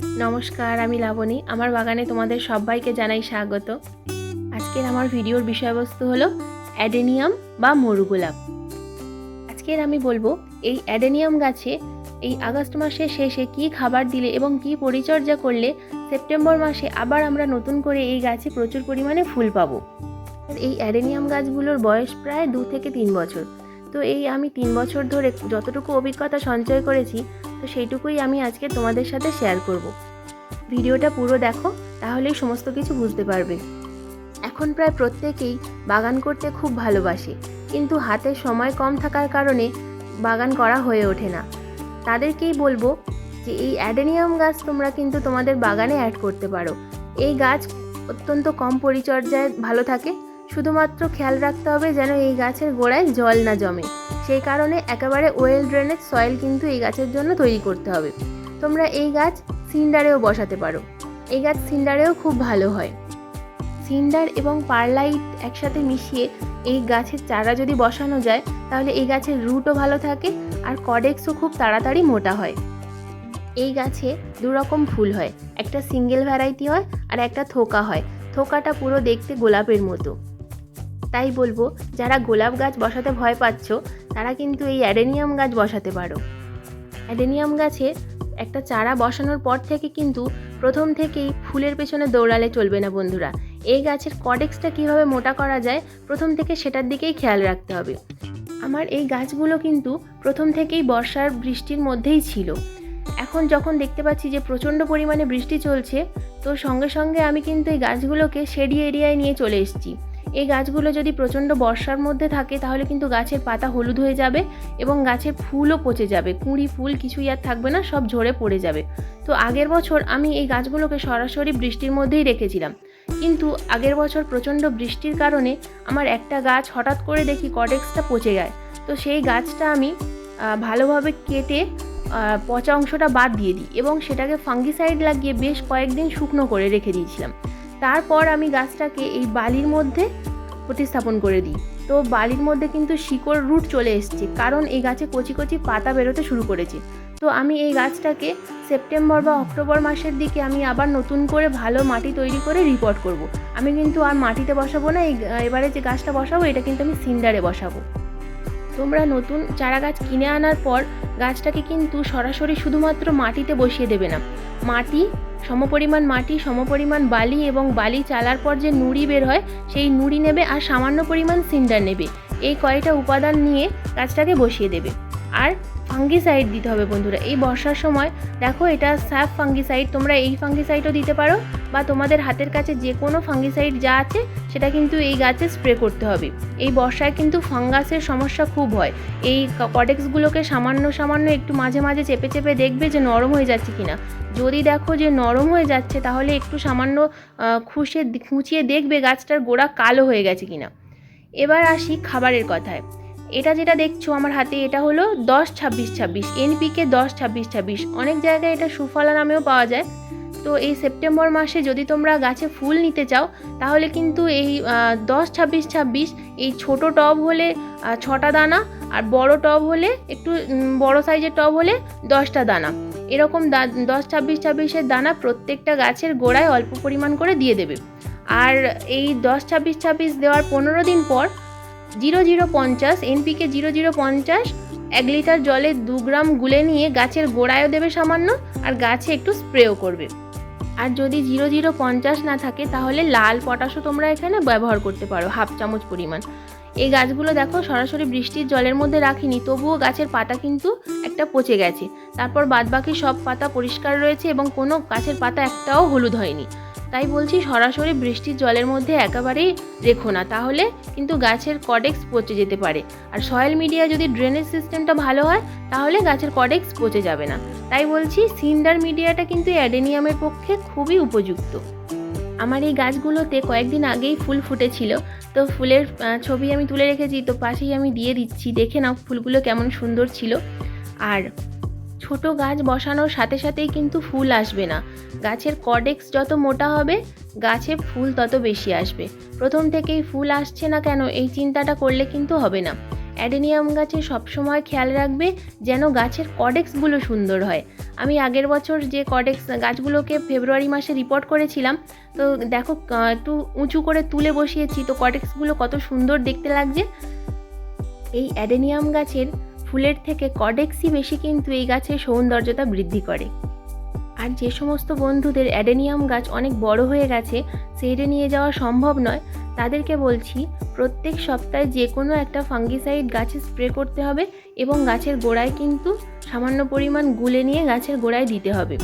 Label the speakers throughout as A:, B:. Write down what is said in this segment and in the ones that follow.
A: নমস্কার, আমি লাবণী। আমার বাগানে তোমাদের সবাইকে জানাই স্বাগত। আজকের আমার ভিডিওর বিষয়বস্তু হলো অ্যাডেনিয়াম বা মরুগোলাপ। আজকের আমি বলব, এই অ্যাডেনিয়াম গাছে এই আগস্ট মাসের শেষে কি খাবার দিলে এবং কি পরিচর্যা করলে সেপ্টেম্বর মাসে আবার আমরা নতুন করে এই গাছে প্রচুর পরিমাণে ফুল পাবো? এই অ্যাডেনিয়াম গাছগুলোর বয়স প্রায় দু থেকে তিন বছর। তো এই আমি তিন বছর ধরে যতটুকু অভিজ্ঞতা সঞ্চয় করেছি, তো সেইটুকুই আমি আজকে তোমাদের সাথে শেয়ার করব। ভিডিওটা পুরো দেখো, তাহলেই সমস্ত কিছু বুঝতে পারবে। এখন প্রায় প্রত্যেকেই বাগান করতে খুব ভালোবাসে, কিন্তু হাতে সময় কম থাকার কারণে বাগান করা হয়ে ওঠে না। তাদেরকেই বলব যে এই অ্যাডেনিয়াম গাছ তোমরা কিন্তু তোমাদের বাগানে অ্যাড করতে পারো। এই গাছ অত্যন্ত কম পরিচর্যায় ভালো থাকে শুধুমাত্র খেয়াল রাখতে হবে যেন এই গাছের গোড়ায় জল না জমে। সেই কারণে একেবারে ওয়েল ড্রেনেজ সয়েল কিন্তু এই গাছের জন্য তৈরি করতে হবে। তোমরা এই গাছ সিন্ডারেও বসাতে পারো। এই গাছ সিন্ডারেও খুব ভালো হয়। সিন্ডার এবং পারলাইট একসাথে মিশিয়ে এই গাছের চারা যদি বসানো যায়, তাহলে এই গাছের রুটও ভালো থাকে আর কডেক্সও খুব তাড়াতাড়ি মোটা হয়। এই গাছে দু রকম ফুল হয়। একটা সিঙ্গেল ভ্যারাইটি হয় আর একটা থোকা হয়। থোকাটা পুরো দেখতে গোলাপের মতো। তাই বলব, যারা গোলাপ গাছ বসাতে ভয় পাচ্ছ, তারা কিন্তু এই অ্যাডেনিয়াম গাছ বসাতে পারো। অ্যাডেনিয়াম গাছে একটা চারা বসানোর পর থেকে কিন্তু প্রথম থেকেই ফুলের পেছনে দৌড়ালে চলবে না বন্ধুরা। এই গাছের কডেক্সটা কীভাবে মোটা করা যায়, প্রথম থেকে সেটার দিকেই খেয়াল রাখতে হবে। আমার এই গাছগুলো কিন্তু প্রথম থেকেই বর্ষার বৃষ্টির মধ্যেই ছিল। এখন যখন দেখতে পাচ্ছি যে প্রচণ্ড পরিমাণে বৃষ্টি চলছে, তো সঙ্গে সঙ্গে আমি কিন্তু এই গাছগুলোকে শেডি এরিয়ায় নিয়ে চলে এসেছি। এই গাছগুলো যদি প্রচণ্ড বর্ষার মধ্যে থাকে, তাহলে কিন্তু গাছের পাতা হলুদ হয়ে যাবে এবং গাছের ফুলও পচে যাবে। কুঁড়ি ফুল কিছুই আর থাকবে না, সব ঝরে পড়ে যাবে। তো আগের বছর আমি এই গাছগুলোকে সরাসরি বৃষ্টির মধ্যেই রেখেছিলাম। কিন্তু আগের বছর প্রচণ্ড বৃষ্টির কারণে আমার একটা গাছ হঠাৎ করে দেখি কডেক্সটা পচে যায়। তো সেই গাছটা আমি ভালোভাবে কেটে পচা অংশটা বাদ দিয়ে দিই এবং সেটাকে ফাঙ্গিসাইড লাগিয়ে বেশ কয়েকদিন শুকনো করে রেখে দিয়েছিলাম। তারপর আমি গাছটাকে এই বালির মধ্যে প্রতিস্থাপন করে দিই। তো বালির মধ্যে কিন্তু শিকড় রুট চলে এসছে, কারণ এই গাছে কচি কচি পাতা বেরোতে শুরু করেছে। তো আমি এই গাছটাকে সেপ্টেম্বর বা অক্টোবর মাসের দিকে আমি আবার নতুন করে ভালো মাটি তৈরি করে রিপোর্ট করব। আমি কিন্তু আর মাটিতে বসাবো না, এই এবারে যে গাছটা বসাবো, এটা কিন্তু আমি সিন্ডারে বসাবো। তোমরা নতুন চারা গাছ কিনে আনার পর গাছটাকে কিন্তু সরাসরি শুধুমাত্র মাটিতে বসিয়ে দেবে না। মাটি সমপরিমাণ মাটি, সমপরিমাণ বালি এবং বালি চালার পর যে নুড়ি বের হয়, সেই নুড়ি নেবে আর সামান্য পরিমাণ সিন্ডার নেবে। এই কয়টা উপাদান নিয়ে কাজটাকে বসিয়ে দেবে। আর ফাঙ্গিসাইড দিতে হবে বন্ধুরা। এই বর্ষার সময় দেখো এটা স্যাপ ফাঙ্গিসাইড তোমরা এই ফাঙ্গিসাইডও দিতে পারো বা তোমাদের হাতের কাছে যে কোনো ফাঙ্গিসাইড যা আছে সেটা কিন্তু এই গাছে স্প্রে করতে হবে। এই বর্ষায় কিন্তু ফাঙ্গাসের সমস্যা খুব হয়। এই কডেক্সগুলোকে সামান্য সামান্য একটু মাঝে মাঝে চেপে চেপে দেখবে যে নরম হয়ে যাচ্ছে কিনা। যদি দেখো যে নরম হয়ে যাচ্ছে, তাহলে একটু সামান্য খুশে খুঁচিয়ে দেখবে গাছটার গোড়া কালো হয়ে গেছে কিনা। এবার আসি খাবারের কথায়। এটা যেটা দেখছ আমার হাতে, এটা হলো দশ ছাব্বিশ ছাব্বিশ এনপিকে দশ ছাব্বিশ ছাব্বিশ। অনেক জায়গায় এটা সুফলা নামেও পাওয়া যায়। তো এই সেপ্টেম্বর মাসে যদি তোমরা গাছে ফুল নিতে চাও, তাহলে কিন্তু এই দশ ছাব্বিশ ছাব্বিশ, এই ছোট টব হলে ছটা দানা আর বড় টব হলে, একটু বড় সাইজের টব হলে দশটা দানা। এরকম দশ ছাব্বিশ ছাব্বিশের দানা প্রত্যেকটা গাছের গোড়ায় অল্প পরিমাণ করে দিয়ে দেবে। আর এই দশ ছাব্বিশ ছাব্বিশ দেওয়ার পনেরো দিন পর জিরো জিরো পঞ্চাশ, এনপিকে জিরো জিরো পঞ্চাশ, এক লিটার জলে দু গ্রাম গুলে নিয়ে গাছের গোড়ায়ও দেবে সামান্য, আর গাছে একটু স্প্রেও করবে। আর যদি জিরো জিরো পঞ্চাশ না থাকে, তাহলে লাল পটাশও তোমরা এখানে ব্যবহার করতে পারো, হাফ চামচ পরিমাণ। এই গাছগুলো দেখো, সরাসরি বৃষ্টির জলের মধ্যে রাখিনি, তবুও গাছের পাতা কিন্তু একটা পচে গেছে। তারপর বাদবাকি সব পাতা পরিষ্কার রয়েছে এবং কোনো গাছের পাতা একটাও হলুদ হয়নি। তাই বলছি সরাসরি বৃষ্টির জলের মধ্যে একেবারেই রেখো না। তাহলে কিন্তু গাছের কডেক্স পচে যেতে পারে। আর সয়েল মিডিয়া যদি ড্রেনেজ সিস্টেমটা ভালো হয়, তাহলে গাছের কডেক্স পচে যাবে না। তাই বলছি সিন্ডার মিডিয়াটা কিন্তু অ্যাডেনিয়ামের পক্ষে খুবই উপযুক্ত। আমার এই গাছগুলোতে কয়েকদিন আগেই ফুল ফুটেছিল। তো ফুলের ছবি আমি তুলে রেখেছি, তো পাশেই আমি দিয়ে দিচ্ছি। দেখে নাও ফুলগুলো কেমন সুন্দর ছিল। আর ছোট গাছ বসানোর সাথে সাথেই কিন্তু ফুল আসবে না। গাছের কডেক্স যত মোটা হবে, গাছে ফুল তত বেশি আসবে। প্রথম থেকেই ফুল আসছে না কেন, এই চিন্তাটা করলে কিন্তু হবে না। অ্যাডেনিয়াম গাছে সবসময় খেয়াল রাখবে যেন গাছের কডেক্সগুলো সুন্দর হয়। আমি আগের বছর যে কডেক্স গাছগুলোকে ফেব্রুয়ারি মাসে রিপোর্ট করেছিলাম, তো দেখো একটু উঁচু করে তুলে বসিয়েছি, তো কডেক্সগুলো কত সুন্দর দেখতে লাগছে। এই অ্যাডেনিয়াম গাছের ফুলের থেকে কডেক্সই বেশি কিন্তু এই গাছের সৌন্দর্যতা বৃদ্ধি করে। আর যে সমস্ত বন্ধুদের অ্যাডেনিয়াম গাছ অনেক বড় হয়ে গেছে সেইডে নিয়ে যাওয়া সম্ভব নয়, তাদেরকে বলছি প্রত্যেক সপ্তাহে যে কোনো একটা ফাঙ্গিসাইড গাছে স্প্রে করতে হবে এবং গাছের গোড়ায় কিন্তু সামান্য পরিমাণ গুলে নিয়ে গাছের গোড়ায় দিতে হবে।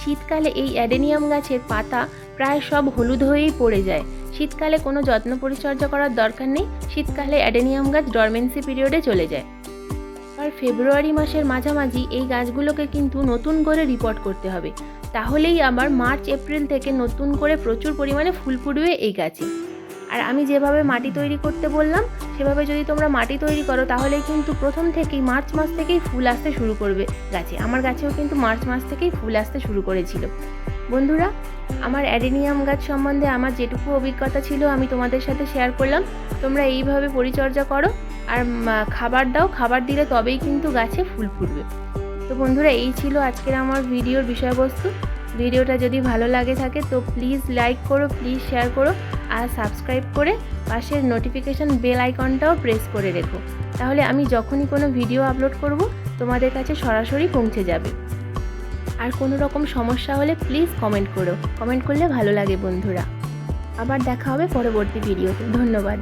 A: শীতকালে এই অ্যাডেনিয়াম গাছের পাতা প্রায় সব হলুদ হয়েই পড়ে যায়। শীতকালে কোনো যত্ন পরিচর্যা করার দরকার নেই, শীতকালে অ্যাডেনিয়াম গাছ ডরমেন্সি পিরিয়ডে চলে যায়। আর ফেব্রুয়ারি মাসের মাঝামাঝি এই গাছগুলোকে কিন্তু নতুন করে রিপোর্ট করতে হবে। তাহলেই আবার মার্চ, এপ্রিল থেকে নতুন করে প্রচুর পরিমাণে ফুল ফুটবে এই গাছে। আর আমি যেভাবে মাটি তৈরি করতে বললাম, সেভাবে যদি তোমরা মাটি তৈরি করো তাহলে কিন্তু প্রথম থেকেই মার্চ মাস থেকেই ফুল আসতে শুরু করবে গাছে। আমার গাছেও কিন্তু মার্চ মাস থেকেই ফুল আসতে শুরু করেছিল। বন্ধুরা, আমার অ্যাডেনিয়াম গাছ সম্বন্ধে আমার যেটুকু অভিজ্ঞতা ছিল আমি তোমাদের সাথে শেয়ার করলাম। তোমরা এইভাবে পরিচর্যা করো। আর খাবার দাও, খাবার দিলে তবেই কিন্তু গাছে ফুল ফুটবে। তো বন্ধুরা, এই ছিল আজকের আমার ভিডিওর বিষয়বস্তু। ভিডিওটা যদি ভালো লাগে থাকে, তো প্লিজ লাইক করো প্লিজ শেয়ার করো, আর সাবস্ক্রাইব করে পাশের নোটিফিকেশান বেল আইকনটাও প্রেস করে রেখো। তাহলে আমি যখনই কোনো ভিডিও আপলোড করব, তোমাদের কাছে সরাসরি পৌঁছে যাবে। আর কোনো রকম সমস্যা হলে প্লিজ কমেন্ট করো। কমেন্ট করলে ভালো লাগে বন্ধুরা। আবার দেখা হবে পরবর্তী ভিডিওতে ধন্যবাদ।